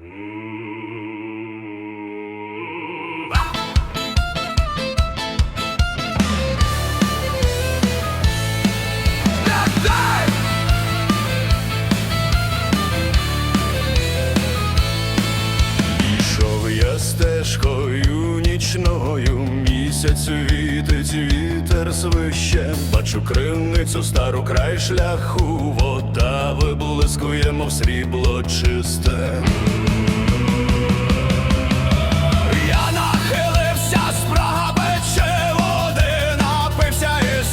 Mm. Місяць світить, вітер свище, бачу криницю, стару край шляху, вода виблискує, мов срібло чисте. Я нахилився, спрага пече води, напився і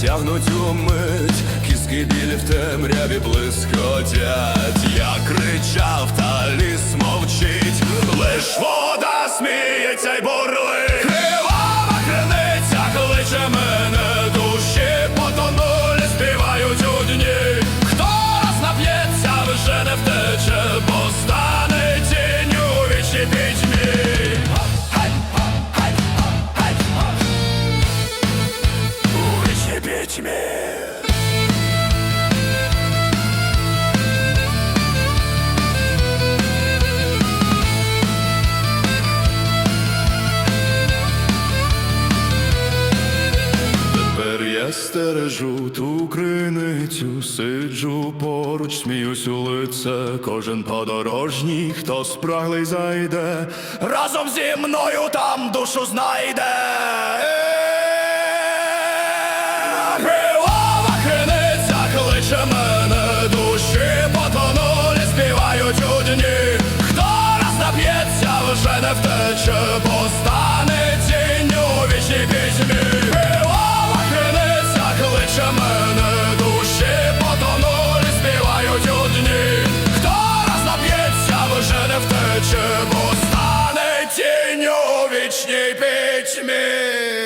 тягнуть у мить, кіски білі в темряві блискотять. Я кричав, та ліс мовчить, лиш вода сміється й пітьмі. Тепер я стережу ту криницю, сиджу поруч, сміюсь у лице. Кожен подорожній, хто спраглий зайде, разом зі мною там душу знайде. тіні, хто раз вже не втече, бо стане тінню вічній пітьмі. Білова криниця кличе мене, душі потонулі, співають у дні. Хто раз вже не втече, бо стане тінню вічній пітьмі.